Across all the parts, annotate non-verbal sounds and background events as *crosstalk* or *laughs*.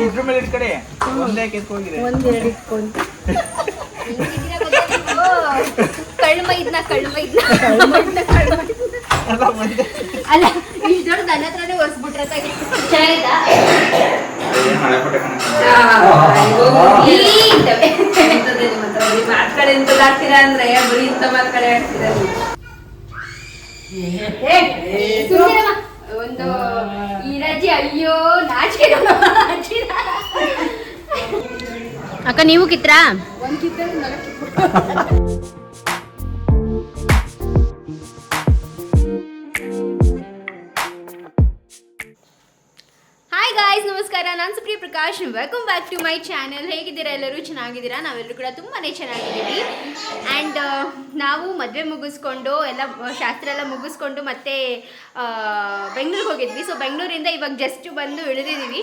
ಇದ್ರ ಮೇಲೆ ಇಟ್ಕಡೆ ಒಂದೇ ಕೆತ್ಕೋಗಿದೆ ಒಂದೆರಡು ಇಟ್ಕೊಂಡು ಕಳ್ಮ ಇದ್ನ ಕಳ್ಮ ಇದ್ನ ಅಲ್ಲ ಒಂದೇ ಅಲ್ಲ ಇಷ್ಟು ದೊಡ್ಡ ನನ್ನ ಹತ್ರನೇ ಒರೆಸ್ಬಿಟ್ರೆ ಚೆನ್ನಾಗಿತ್ತಾ. ಮಾತ್ಕಡೆ ಇಂಥದ್ದು ಹಾಕ್ತೀರಾ ಅಂದ್ರೆ ಬರೀ ಇಂಥ ಮಾತ್ಕಡೆ ಹಾಕ್ತೀರಾ. ಒಂದು ಇರಜಿ ಅಯ್ಯೋ ನಾಚಿಕೆ ಅಕ್ಕ ನೀವು ಕಿತ್ರಾ. ಹಾಯ್ ಗಾಯ್ಸ್ ನಮಸ್ಕಾರ. ನಾನು Supriya Prakash. Welcome back to my channel ಹೇಗಿದ್ದೀರಾ? ಎಲ್ಲರೂ ಚೆನ್ನಾಗಿದ್ದೀರಾ? ನಾವೆಲ್ಲರೂ ಕೂಡ ತುಂಬಾನೇ ಚೆನ್ನಾಗಿದ್ದೀವಿ. ನಾವು ಮದುವೆ ಮುಗಿಸ್ಕೊಂಡು ಎಲ್ಲ, ಶಾಸ್ತ್ರ ಎಲ್ಲ ಮುಗಿಸ್ಕೊಂಡು ಮತ್ತೆ ಬೆಂಗಳೂರಿಗೆ ಹೋಗಿದ್ವಿ. ಸೊ ಬೆಂಗಳೂರಿಂದ ಇವಾಗ ಜಸ್ಟ್ ಬಂದು ಇಳಿದಿದ್ದೀವಿ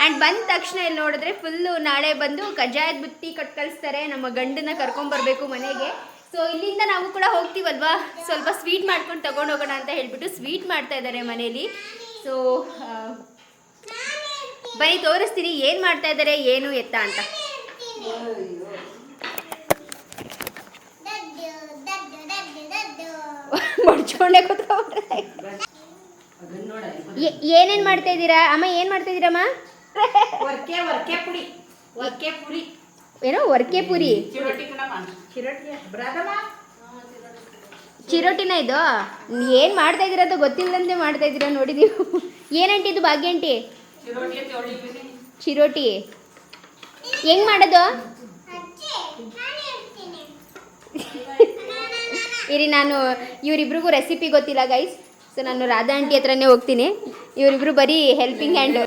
ಆ್ಯಂಡ್ ಬಂದ ತಕ್ಷಣ ಇಲ್ಲಿ ನೋಡಿದ್ರೆ ಫುಲ್ಲು ನಾಳೆ ಬಂದು ಕಜ್ಜಾಯದ ಬುತ್ತಿ ಕಟ್ ಕಳಿಸ್ತಾರೆ. ನಮ್ಮ ಗಂಡನ್ನ ಕರ್ಕೊಂಬರ್ಬೇಕು ಮನೆಗೆ. ಸೊ ಇಲ್ಲಿಂದ ನಾವು ಕೂಡ ಹೋಗ್ತೀವಲ್ವಾ? ಸ್ವಲ್ಪ ಸ್ವೀಟ್ ಮಾಡ್ಕೊಂಡು ತಗೊಂಡು ಹೋಗೋಣ ಅಂತ ಹೇಳ್ಬಿಟ್ಟು ಸ್ವೀಟ್ ಮಾಡ್ತಾ ಇದ್ದಾರೆ ಮನೇಲಿ. ಸೊ ಬನ್ನಿ, ತೋರಿಸ್ತೀನಿ. ಏನು ಮಾಡ್ತಾ ಇದ್ದಾರೆ? ಏನು ಎತ್ತ ಅಂತ. *laughs* ಮಡ್ಚ್ಕೊಂಡೆ ಕೂತ್ಕೊಂಡ್ರೆ ಏನೇನು ಮಾಡ್ತಾ ಇದ್ದೀರಾ? ಅಮ್ಮ ಏನು ಮಾಡ್ತಾ ಇದ್ದೀರಮ್ಮ? ವರ್ಕೆ ವರ್ಕೆ ಪುಡಿ. ವರ್ಕೆ ಪುಡಿ. ಏನೋ ವರ್ಕೆ ಪುರಿ ಚಿರೋಟಿನ ಇದು? ಏನು ಮಾಡ್ತಾ ಇದ್ದೀರಾ ಅಂತ ಗೊತ್ತಿಲ್ಲದಂತೆ ಮಾಡ್ತಾ ಇದ್ದೀರಾ ನೋಡಿ ನೀವು. ಏನಂಟಿ ಇದು ಭಾಗ್ಯ ಆಂಟಿ? ಚಿರೋಟಿ ಅಂತ ಹೇಳಿದ್ದೀನಿ ಚಿರೋಟಿ. ಹೆಂಗ್ ಮಾಡೋದು? ಇರಿ ನಾನು ಇವರಿಬ್ರಿಗೂ ರೆಸಿಪಿ ಗೊತ್ತಿಲ್ಲ ಗೈಸ್ ಸೊ ನಾನು ರಾಧಾ ಆಂಟಿ ಹತ್ರನೇ ಹೋಗ್ತೀನಿ. ಇವರಿಬ್ರು ಬರೀ ಹೆಲ್ಪಿಂಗ್ ಹ್ಯಾಂಡ್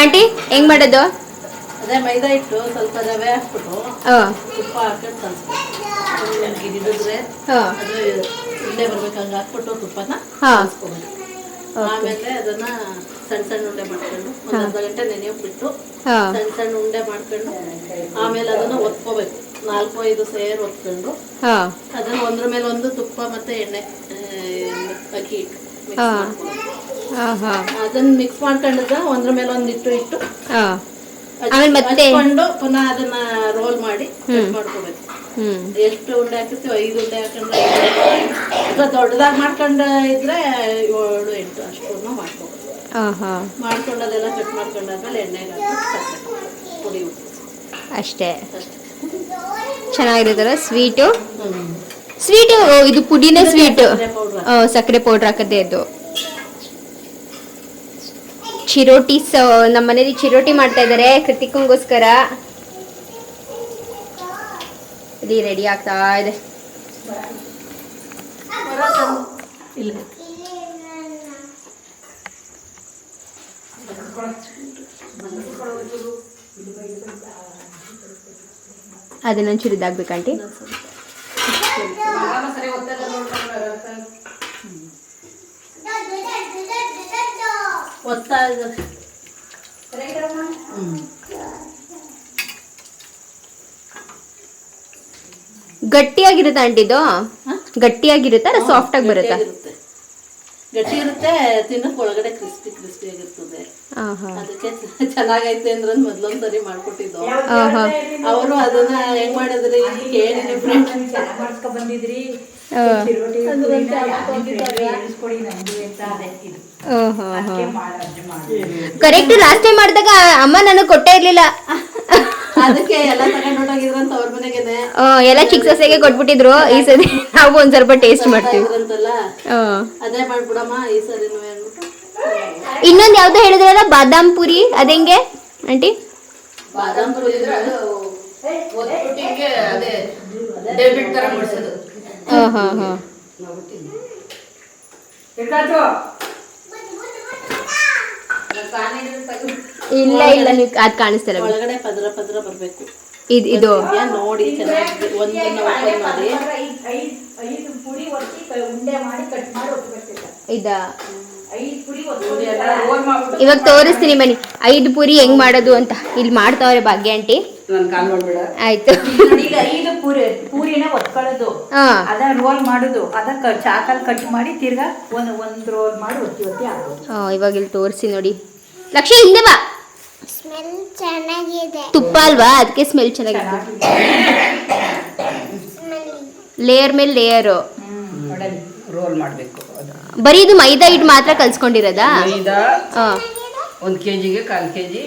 ಆಂಟಿ ಹೆಂಗ್ ಮಾಡೋದು? ಅದೇ ಮೈದಾ ಹಿಟ್ಟು ಸ್ವಲ್ಪ ರವೆ ಹಾಕ್ಬಿಟ್ಟು ಹಾಂ. ತುಪ್ಪ ಹಾಕೊಂಡು ಕಲಿಸ್ಬೇಕು ಹಾಕ್ಬಿಟ್ಟು ತುಪ್ಪನ ಹಾ. ಆಮೇಲೆ ಅದನ್ನ ಸಣ್ಣ ಸಣ್ಣ ಉಂಡೆ ಮಾಡ್ಕೊಂಡು ಒಂದು ಅರ್ಧ ಗಂಟೆ ನೆನೆಯೋಕೆ ಬಿಟ್ಟು ಸಣ್ಣ ಸಣ್ಣ ಉಂಡೆ ಮಾಡ್ಕೊಂಡು ಆಮೇಲೆ ಅದನ್ನ ಒತ್ಕೋಬೇಕು. ನಾಲ್ಕು ಐದು ಸೇರ್ ಒತ್ಕೊಂಡು ಅದನ್ನ ಒಂದ್ರ ಮೇಲೆ ಒಂದು ತುಪ್ಪ ಮತ್ತೆ ಎಣ್ಣೆ ಅಕ್ಕಿ ಹಿಟ್ಟು ಅದನ್ನ ಮಿಕ್ಸ್ ಮಾಡ್ಕೊಂಡಿದ್ರೆ ಒಂದ್ರ ಮೇಲೆ ಒಂದು ಇಟ್ಟು ಇಟ್ಟು ಆಮೇಲೆ ಮತ್ತೆ- ಪುನಃ ಅದನ್ನ ರೋಲ್ ಮಾಡಿ ಮಾಡ್ಕೋಬೇಕು. ಎಷ್ಟು ಉಂಡೆ ಹಾಕಿರ್ತೀವಿ ಐದು ಉಂಡೆ ಹಾಕೊಂಡ್ರೆ. ಅಥವಾ ದೊಡ್ಡದಾಗಿ ಮಾಡ್ಕೊಂಡು ಇದ್ರೆ ಏಳು ಎಂಟು ಅಷ್ಟು ಮಾಡ್ಕೊಬೋದು ಮಾಡ್ಕೊಂಡು ಅದೆಲ್ಲ ಕಟ್ ಮಾಡ್ಕೊಂಡಾದ್ಮೇಲೆ ಎಣ್ಣೆಗೆ ಹಾಕಿ ಪುಡಿ. ಅಷ್ಟೇ. ಚೆನ್ನಾಗಿರುತ್ತಲ್ಲ ಸ್ವೀಟು. ಸ್ವೀಟು ಇದು ಪುಡಿನ ಸ್ವೀಟು. ಸಕ್ಕರೆ ಪೌಡ್ರ್ ಹಾಕದೆ ಅದು ಚಿರೋಟೀಸ್ ನಮ್ಮ ಮನೇಲಿ ಚಿರೋಟಿ ಮಾಡ್ತಾ ಇದ್ದಾರೆ ಕೃತಿಕಂಗೋಸ್ಕರ. ಇಲ್ಲಿ ರೆಡಿ ಆಗ್ತಾ ಇದೆ. ಇಲ್ಲ. ಅದನ್ನೊಂಚೂರು ಇದಾಗ್ಬೇಕಂಟಿ ಒತ್ತಾ ಇದೆ. ಗಟ್ಟಿಯಾಗಿರುತ್ತಾ ಆಂಟಿ ಇದು? ಹಾ? ಗಟ್ಟಿಯಾಗಿರುತ್ತಾ ಸಾಫ್ಟ್ ಆಗಿ ಬರುತ್ತೆ? ಗಟ್ಟಿ ಇರುತ್ತೆ ತಿನ್ನಕ್ ಒಳಗಡೆ ಕ್ರಿಸ್ಪಿ ಕ್ರಿಸ್ಪಿ ಆಗಿರ್ತದೆ. ಹಾಂ ಹಾಂ ಅದಕ್ಕೆ ಚೆನ್ನಾಗೈತೆ ಅಂದ್ರೆ ಮೊದ್ಲೊಂದ್ ಸರಿ ಮಾಡ್ಕೊಟ್ಟಿದ್ದು. ಹಾಂ ಹಾಂ ಅವರು ಅದನ್ನ ಹೆಂಗ್ ಮಾಡಿದ್ರಿ? ಕೇಳಿ ಫ್ರೆಂಡ್ ಮಾಡಿಸ್ಕೊಂಡ್ ಬಂದಿದ್ರಿ ಕರೆಕ್ಟ್ ಲಾಸ್ಟ್ ಟೈಮ್ ಮಾಡಿದಾಗ ಅಮ್ಮ ನನಗೆ ಕೊಟ್ಟೇ ಇರ್ಲಿಲ್ಲ. ಎಲ್ಲ ಚಿಕ್ಕ ಸೊಸೆಗೆ ಕೊಟ್ಬಿಟ್ಟಿದ್ರು. ಈ ಸರಿ ನಾವು ಒಂದ್ ಸ್ವಲ್ಪ ಟೇಸ್ಟ್ ಮಾಡ್ತೀವಿ. ಇನ್ನೊಂದ್ ಯಾವ್ದು ಹೇಳಿದ್ರಲ್ಲ? ಬಾದಾಮ್ ಪುರಿ. ಅದೇಂಗೆ? ಆಂಟಿ? ಬಾದಾಮ್ ಪುರಿ ಒತ್ಬಿಟ್ಟಿಗೆ ಅದೇ ಡೆಬಿಟ್ ತರ ಬಿಡ್ಸೋದು ಹಾ ಹಾ ಹಾ ಬೇಕಾದ್ರು ಇಲ್ಲ ಇಲ್ಲ ನೀವು ಅದ್ ಕಾಣಿಸ್ತಾರೆ ಒಳಗಡೆ ಪದರ ಪದರ ಬರ್ಬೇಕು. ಇದ್ ಇದು. ನೋಡಿ ಚೆನ್ನಾಗಿ ಒಂದನ್ನ ಓಪನ್ ಮಾಡಿ. ಐದ್ ಐದ್ ಐದು ಪುಡಿ ಒತ್ತಿ ಉಂಡೆ ಮಾಡಿ ಕಟ್ ಮಾಡಿ ಒತ್ಕೊಳ್ತಿದ್ದ ಇದ. ಐದ್ ಪುಡಿ ಪುಡಿ ಎಲ್ಲ ರೋಲ್ ಮಾಡ್ಬಿಟ್ಟು ಇವಾಗ ತೋರಿಸ್ತೀನಿ ಬನ್ನಿ ಐದು ಪುರಿ ಹೆಂಗ್ ಮಾಡೋದು ಅಂತ. ಇಲ್ಲಿ ಮಾಡ್ತಾವ್ರೆ ಭಾಗ್ಯ ಆಂಟಿ. ನನ್ ಕಾಲ್ ಮಾಡ್ಬೇಡ ಆಯ್ತು. ಈಗ ಐದು ಪೂರಿ ಪೂರಿನ ಒತ್ಕೊಳ್ಳೋದು. ಹಾ. ಅದ ರೋಲ್ ಮಾಡುದು. ಅದಕ್ಕೆ ಚಾಕಲ್ ಕಟ್ ಮಾಡಿ ತಿರ್ಗಾ ಒಂದ್ ಒಂದ್ ರೋಲ್ ಮಾಡಿ ಒತ್ತಿ ಒತ್ತಿ ಹಾಕೋದು. ಆ, ಇವಾಗ ಇಲ್ಲಿ ತೋರಿಸಿ ನೋಡಿ. ಲಕ್ಷ್ಮಿ ಹಿಂದೆ ಬಾ. ಸ್ಮೆಲ್ ಚೆನ್ನಾಗಿದೆ. ತುಪ್ಪ ಅಲ್ವಾ? ಅದಕ್ಕೆ ಸ್ಮೆಲ್ ಚೆನ್ನಾಗಿದೆ. ಲೇಯರ್ ಮೇಲೆ ಲೇಯರು ರೋಲ್ ಮಾಡಬೇಕು. ಬರೀ ಇದು ಮೈದಾ ಹಿಟ್ಟು ಮಾತ್ರ ಕಲ್ಸ್ಕೊಂಡಿರೋದಾ? ಮೈದಾ ಹಾಂ. ಒಂದು ಕೆ ಜಿಗೆ ಕಾಲು ಕೆ ಜಿ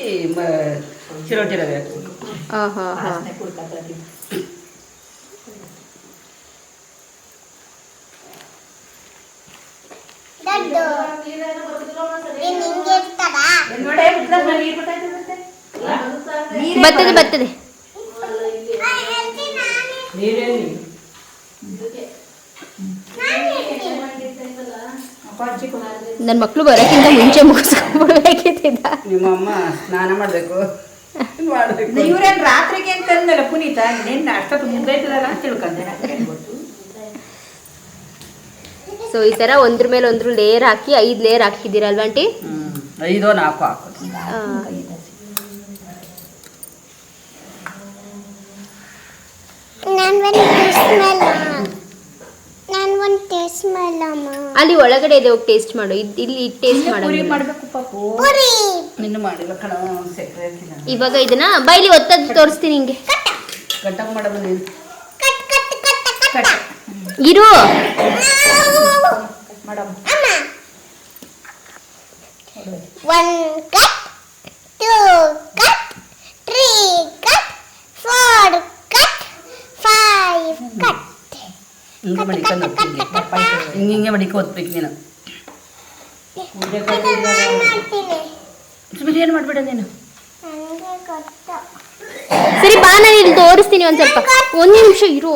ಚಿರೋಟಿ ರವೆ ಹಾಂ ಹಾಂ ಹಾಂ ದೊಡ್ಡ ನೀನ್ ಹಿಂಗೆ ಇರ್ತಾರ ಬರ್ತದೆ ಬರ್ತದೆ ನನ್ನ ಮಕ್ಕಳು ಬರೋಕ್ಕಿಂತ ಮುಂಚೆ ಮುಗಿಸ್ಕೊಂಡ್ಬಿಡ್ಬೇಕಿದ್ದ ನಿಮ್ಮ ಅಮ್ಮ ಸ್ನಾನ ಮಾಡಬೇಕು. ಮಾಡಬೇಕು ಇವ್ರೇನ್ ರಾತ್ರಿಗೆ ಅಂತ ಅಂದಲ್ಲ ಪುನೀತ ನಿನ್ನ ಅಷ್ಟೊತ್ತು ಮುಗ್ದೈತದಲ್ಲ ಅಂತ ತಿಳ್ಕೊಂಡೆ. ಸೊ ಈ ತರ ಒಂದ್ರ ಮೇಲೆ ಒಂದ್ರ ಲೇಯರ್ ಹಾಕಿ ಐದು ಲೇಯರ್ ಹಾಕಿದ್ದೀರಲ್ವಾ ಆಂಟಿ. ಐದೋ ನಾಲ್ಕು ಹಾಕೋದು. ನಾನು ಒಂದು ಟೇಸ್ಟ್ ಮಾಡಲ್ಲ ನಾನು ಒಂದು ಟೇಸ್ಟ್ ಮಾಡಲಮ್ಮ ಅಲ್ಲಿ ಒಳಗಡೆ ಇದೆ ಹೋಗಿ ಟೇಸ್ಟ್ ಮಾಡು. ಇದ್- ಇಲ್ಲಿ ಟೇಸ್ಟ್ ಪೂರಿ ಮಾಡೋ ಮಾಡ್ಬೇಕು ಪಾಪು ಪುರಿ. ಇನ್ನು ಮಾಡಿಲ್ಲ ಕಣ ಸಕ್ಕರೆ ಹಾಕಿಲ್ಲ ಇವಾಗ ಇದನ್ನ ಬೈಲಿ ಒತ್ತದ್ ತೋರಿಸ್ತೀನಿ ಹಿಂಗೆ. ಕಟ್ಟಪ್ ಮಾಡೋದು ನೀನು. Cut cut cut cut. ಇರು. Madam one cut two cut three cut four cut five cut ಹಿಂಗೆ ಮಡಿಕೊಂಡು ಹೋಗ್ತೀನಿ ಹಿಂಗೆ ಹಿಂಗೆ ಮಡಿಕೊ ಓದ್ಬೇಕು ನೀನು ಮಾಡ್ತೀನಿ ಸುಮ್ಮನೆ ಏನು ಮಾಡ್ಬೇಡ ನೀನು ನನಗೆ ಗೊತ್ತು ಸರಿ ಬಾ ನಾನು ಇಲ್ಲಿ ತೋರಿಸ್ತೀನಿ ಒಂದ್ ಸ್ವಲ್ಪ ಒಂದ್ ನಿಮಿಷ ಇರು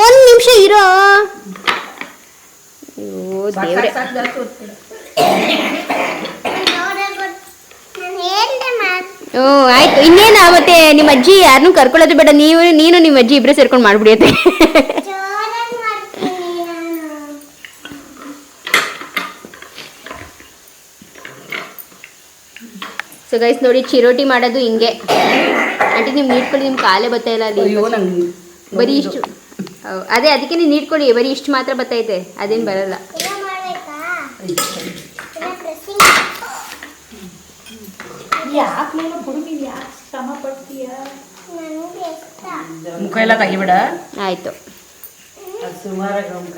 ಒಂದ್ ನಿಮಿಷ ಇರೋ ಅಯ್ಯೋ ದೇವ್ರೆ. ಹ್ಞೂ ಆಯ್ತು. ಇನ್ನೇನ ಮತ್ತೆ ನಿಮ್ಮ ಅಜ್ಜಿ ಯಾರನ್ನೂ ಕರ್ಕೊಳ್ಳೋದು ಬೇಡ. ನೀವು ನೀನು ನಿಮ್ಮ ಅಜ್ಜಿ ಇಬ್ಬರೇ ಸೇರ್ಕೊಂಡು ಮಾಡ್ಬಿಡಿಯತ್ತೆ ಸೊ ಗೈಸ್ ನೋಡಿ ಚಿರೋಟಿ ಮಾಡೋದು ಹಿಂಗೆ. ಆಂಟಿ ನೀವು ನೀಡ್ಕೊಳ್ಳಿ ನಿಮ್ಮ ಕಾಲೇ ಬರ್ತಾ ಇಲ್ಲ ಅಲ್ಲಿ. ಬರೀ ಇಷ್ಟು. ಅದೇ ಅದಕ್ಕೆ ನೀವು ನೀಡ್ಕೊಳ್ಳಿ. ಬರೀ ಇಷ್ಟು ಮಾತ್ರ ಬರ್ತೈತೆ ಅದೇನು ಬರಲ್ಲ ಇಲ್ಲ ಮಾಡ್ಬೇಕಾ ಇಲ್ಲ ಪ್ರೆಸ್ಸಿಂಗ್ ಯಾಕೆ ನೀನು ಹುಡುಗಿ ಯಾಕೆ ಶ್ರಮ ಪಡ್ತೀಯ ನನಗೆ ಇಷ್ಟ ಮುಖ ಎಲ್ಲ ತೆಗಿಬೇಡ ಆಯಿತು ಸುಮಾರಾಗಿ ಮುಖ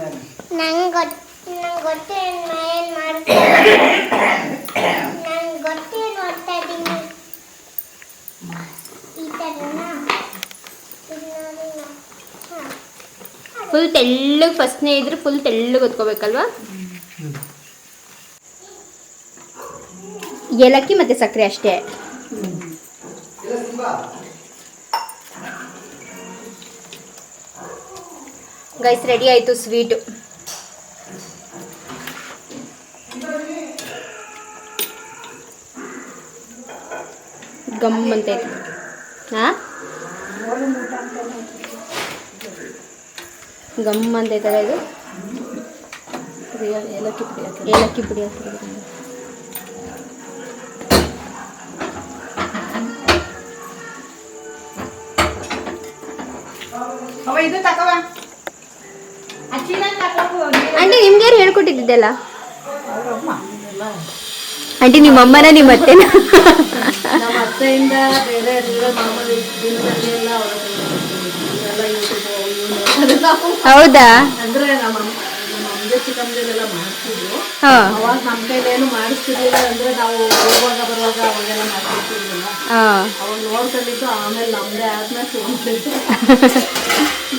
ನಂಗೆ ಗೊತ್ತು ನಂಗೆ ಗೊತ್ತು ಏನು ಮಾಡ್ತೀನಿ ನಂಗೆ ಗೊತ್ತು ಏನು ಇದ್ದೀನಿ. ಈ ಥರನಾ. ಫುಲ್ ತೆಳ್ಳಗೆ ಫಸ್ಟ್ನೇ ಇದ್ರೆ ಫುಲ್ ತೆಳ್ಳಗೆ ಹೊತ್ಕೋಬೇಕಲ್ವಾ ಏಲಕ್ಕಿ ಮತ್ತು ಸಕ್ಕರೆ ಅಷ್ಟೇ ಗೈಸ್ ರೆಡಿ ಆಯಿತು ಸ್ವೀಟು ಗಮ್ ಅಂತೈತೆ ಹಾಂ ಗಮ್ ಅಂತೈತಲ್ಲ ಇದು ಏಲಕ್ಕಿ ಪುಡಿ ಹಾಕಿ ಏಲಕ್ಕಿ ಪುಡಿ ಹಾಕಿರೋದ್ರಿಂದ ಇದು ತಕವ ಆಂಟಿ ನಿಮ್ಗೆ ಯಾರು ಹೇಳ್ಕೊಟ್ಟಿದ್ದೆಲ್ಲ? ಆಂಟಿ ನಿಮ್ಮ ಅಮ್ಮನ ನಿಮ್ಮ ಅತ್ತೆನ? ನಮ್ಮ ಅತ್ತೆಯಿಂದ ಬೇರೆ ದೂರ ಮಾಮೂಲಿ ದಿನದಲ್ಲಿ ಎಲ್ಲ ಅವರ ಎಲ್ಲ ಯೂಟ್ಯೂಬ್ ಹೌದಾ? ಅಂದ್ರೆ ನಮ್ಮ ನಮ್ಮ ಅಮ್ಮದೆ ಚಿಕ್ಕಮ್ಮದೆಲ್ಲ ಮಾಡ್ತಿದ್ರು. ಹಾ. ಅವಾಗ ನಮ್ಮ ಕೈಲೇನು ಮಾಡಿಸ್ತಿರ್ಲಿಲ್ಲ ಅಂದ್ರೆ ನಾವು ಹೋಗುವಾಗ ಬರುವಾಗ ಅವಾಗೆಲ್ಲ ಮಾಡ್ತಿರ್ತಿರ್ಲಿಲ್ಲ ಹಾ. ಅವಾಗ ನೋಡ್ಕೊಂಡಿದ್ದು ಆಮೇಲೆ ನಮ್ಮದೇ ಆದ್ಮೇಲೆ ಸುಮ್ಮನಿದ್ದು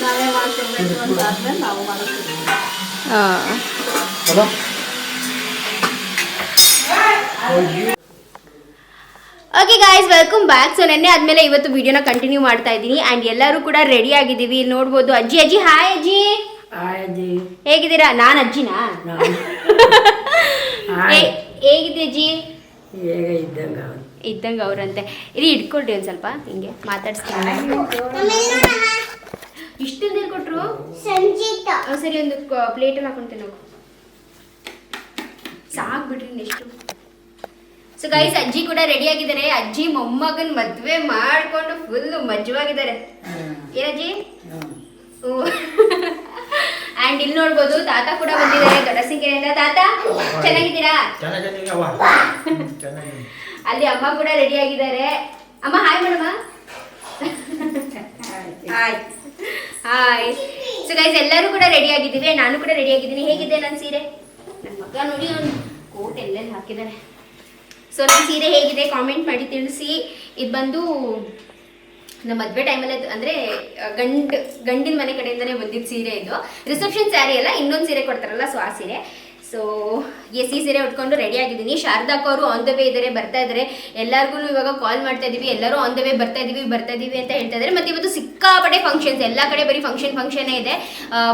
ನಾವೇ ಮಾಡ್ಕೊಬೇಕು ಅಂತ ಆದ್ಮೇಲೆ ನಾವು ಮಾಡಿಸ್ತಿದ್ವಿ ಹಾ. Okay guys welcome back so ನೆನ್ನೆ ಆದ್ಮೇಲೆ ಇವತ್ತು ವಿಡಿಯೋನ ಕಂಟಿನ್ಯೂ ಮಾಡ್ತಾ ಇದ್ದೀನಿ. ಆ್ಯಂಡ್ ಎಲ್ಲರೂ ಕೂಡ ರೆಡಿ ಆಗಿದ್ದೀವಿ. ಇಲ್ಲಿ ನೋಡ್ಬೋದು. ಅಜ್ಜಿ ಅಜ್ಜಿ ಹಾಯ್ ಅಜ್ಜಿ. ಹೇಗಿದ್ದೀರಾ? ನಾನು ಅಜ್ಜಿನಾ? *laughs* ಹೇಗಿದೆ ಅಜ್ಜಿ? ಹೇಗ ಇದ್ದಂಗ? ಇದ್ದಂಗೆ ಅವರಂತೆ. ಇಲ್ಲಿ ಇಟ್ಕೊಳ್ರಿ ಒಂದು ಸ್ವಲ್ಪ. ಹಿಂಗೆ ಮಾತಾಡ್ಸ್ತೀನಿ. ಇಷ್ಟು ಏನು ಕೊಟ್ರು? ಸರಿ ಒಂದು ಪ್ಲೇಟಲ್ಲಿ ಹಾಕೊಂತೀನಿ ನಾವು ಸಾಕು ಬಿಡ್ರಿ ನೆಕ್ಸ್ಟು ಸೊ ಗೈಸ್ ಅಜ್ಜಿ ಕೂಡ ರೆಡಿ ಆಗಿದ್ದಾರೆ. ಅಜ್ಜಿ ಮೊಮ್ಮಗನ್ ಮದ್ವೆ ಮಾಡ್ಕೊಂಡು ಫುಲ್ ಮಜ್ವಾಗಿದ್ದಾರೆ. ಏನಜ್ಜಿ ಆ್ಯಂಡ್ ಇಲ್ಲಿ ನೋಡ್ಬೋದು ತಾತ ಕೂಡ ಬಂದಿದ್ದಾರೆ ದೊಡ್ಡಸಿಂಕೆರೆಯಿಂದ ತಾತ ಚೆನ್ನಾಗಿದ್ದೀರಾ? *laughs* ಅಲ್ಲಿ ಅಮ್ಮ ಕೂಡ ರೆಡಿ ಆಗಿದ್ದಾರೆ. ಅಮ್ಮ hi madam hi hi so guys ಎಲ್ಲರೂ ಕೂಡ ರೆಡಿ ಆಗಿದ್ದೀವಿ. ನಾನು ಕೂಡ ರೆಡಿ ಆಗಿದ್ದೀನಿ. ಹೇಗಿದೆ ನನ್ನ ಸೀರೆ? ನನ್ನ ಮಗ ನೋಡಿ ಅವ್ನು ಕೋಟ್ ಎಲ್ಲೆಲ್ಲಿ ಹಾಕಿದ್ದಾರೆ ಸೊ ನನ್ನ ಸೀರೆ ಹೇಗಿದೆ ಕಾಮೆಂಟ್ ಮಾಡಿ ತಿಳಿಸಿ. ಇದು ಬಂದು ನಮ್ಮ ಮದುವೆ ಟೈಮಲ್ಲಿ ಅಂದರೆ ಗಂಡ ಗಂಡಿನ ಮನೆ ಕಡೆಯಿಂದನೇ ಬಂದಿದ್ದು ಸೀರೆ ಇದು. ರಿಸೆಪ್ಷನ್ ಸ್ಯಾರಿ ಅಲ್ಲ ಇನ್ನೊಂದು ಸೀರೆ ಕೊಡ್ತಾರಲ್ಲ ಸೊ ಆ ಸೀರೆ. ಸೊ ಎಸ್ ಈ ಸೀರೆ ಉಟ್ಕೊಂಡು ರೆಡಿ ಆಗಿದ್ದೀನಿ. ಶಾರದಾಕ್ ಅವರು ಆನ್ ದ ವೇ ಇದ್ದಾರೆ ಬರ್ತಾ ಇದ್ದಾರೆ ಎಲ್ಲರಿಗೂ ಇವಾಗ ಕಾಲ್ ಮಾಡ್ತಾ ಇದೀವಿ. ಎಲ್ಲರೂ ಆನ್ ದ ವೇ ಬರ್ತಾ ಇದೀವಿ ಬರ್ತಾ ಇದೀವಿ ಅಂತ ಹೇಳ್ತಾ ಇದ್ದಾರೆ ಮತ್ತೆ ಇವತ್ತು ಸಿಕ್ಕಾಪಟ್ಟೆ ಫಂಕ್ಷನ್ಸ್ ಎಲ್ಲ ಕಡೆ ಬರೀ ಫಂಕ್ಷನ್ ಫಂಕ್ಷನ್ ಇದೆ.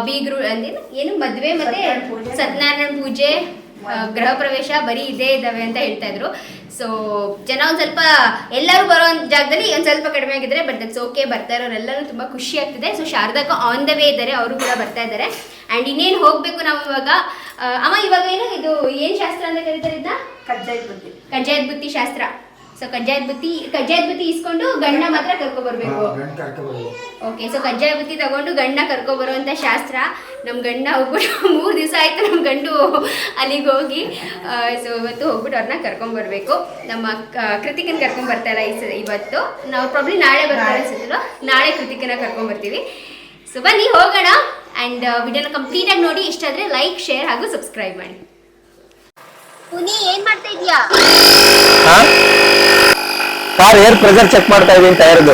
ಬೀಗರು ಅಂದ್ರೆ ಏನು? ಮದುವೆ ಮತ್ತೆ ಸತ್ಯನಾರಾಯಣ ಪೂಜೆ. ಗೃಹ ಪ್ರವೇಶ ಬರೀ ಇದೇ ಇದ್ದಾವೆ ಅಂತ ಹೇಳ್ತಾ ಇದ್ರು. ಸೊ ಜನ ಒಂದು ಸ್ವಲ್ಪ ಎಲ್ಲರೂ ಬರೋ ಒಂದ್ ಜಾಗದಲ್ಲಿ ಒಂದು ಸ್ವಲ್ಪ ಕಡಿಮೆ ಆಗಿದ್ರೆ ಬಟ್ ದಟ್ಸ್ ಓಕೆ ಬರ್ತಾ ಇರೋರೆಲ್ಲರೂ ತುಂಬಾ ಖುಷಿ ಆಗ್ತಿದೆ. ಸೊ ಶಾರದಾಕ ಆನ್ ದ ವೇ ಇದ್ದಾರೆ ಅವರು ಕೂಡ ಬರ್ತಾ ಇದ್ದಾರೆ ಅಂಡ್ ಇನ್ನೇನು ಹೋಗಬೇಕು ನಾವು ಇವಾಗ ಅಮ್ಮ ಇವಾಗ ಏನು ಇದು ಏನ್ ಶಾಸ್ತ್ರ ಅಂತ ಕರೀತಾರೆ ಇದನ್ನ ಕಜ್ಜಾಯದ ಬುತ್ತಿ ಕಜ್ಜಾಯದ ಬುತ್ತಿ ಶಾಸ್ತ್ರ. ಸೊ ಕಜ್ಜಾಯದ ಬುತ್ತಿ ಕಜ್ಜಾಯದ ಬುತ್ತಿ ಇಸ್ಕೊಂಡು ಗಂಡ ಮಾತ್ರ ಕರ್ಕೊ ಬರ್ಬೇಕು. ಓಕೆ ಸೊ ಕಜ್ಜಾಯ ಬುತ್ತಿ ತಗೊಂಡು ಗಂಡ ಕರ್ಕೊ ಬರುವಂತ ಶಾಸ್ತ್ರ. ನಮ್ಮ ಗಂಡ ಹೋಗ್ಬಿಟ್ಟು *laughs* ಮೂರು ದಿವಸ ಆಯ್ತು ನಮ್ಮ ಗಂಡು ಅಲ್ಲಿಗೆ ಹೋಗಿ. ಸೊ ಇವತ್ತು ಹೋಗ್ಬಿಟ್ಟು ಅವ್ರನ್ನ ಕರ್ಕೊಂಡ್ ಬರ್ಬೇಕು. ನಮ್ಮ ಕೃತಿಕನ್ ಕರ್ಕೊಂಡ್ ಬರ್ತಾಯಿಲ್ಲ ಈ ಸ- ಇವತ್ತು. ನಾವು ಪ್ರಾಬ್ಲಿ ನಾಳೆ ಬರ್ತಾರೆ ಅನ್ಸುತ್ತಲ್ಲ ನಾಳೆ ಕೃತಿಕನ ಕರ್ಕೊಂಡ್ ಬರ್ತೀವಿ. ಸೊ ಬನ್ನಿ ಹೋಗೋಣ. ಅಂಡ್ ವಿಡಿಯೋನ ಕಂಪ್ಲೀಟಾಗಿ ನೋಡಿ. ಇಷ್ಟಾದ್ರೆ ಆದರೆ ಲೈಕ್ ಶೇರ್ ಹಾಗೂ ಸಬ್ಸ್ಕ್ರೈಬ್ ಮಾಡಿ. ಕಾರ್ ಏರ್ ಪ್ರೆಷರ್ ಚೆಕ್ ಮಾಡ್ತಾ ಇದೀನಿ ಟೈರ್ದು.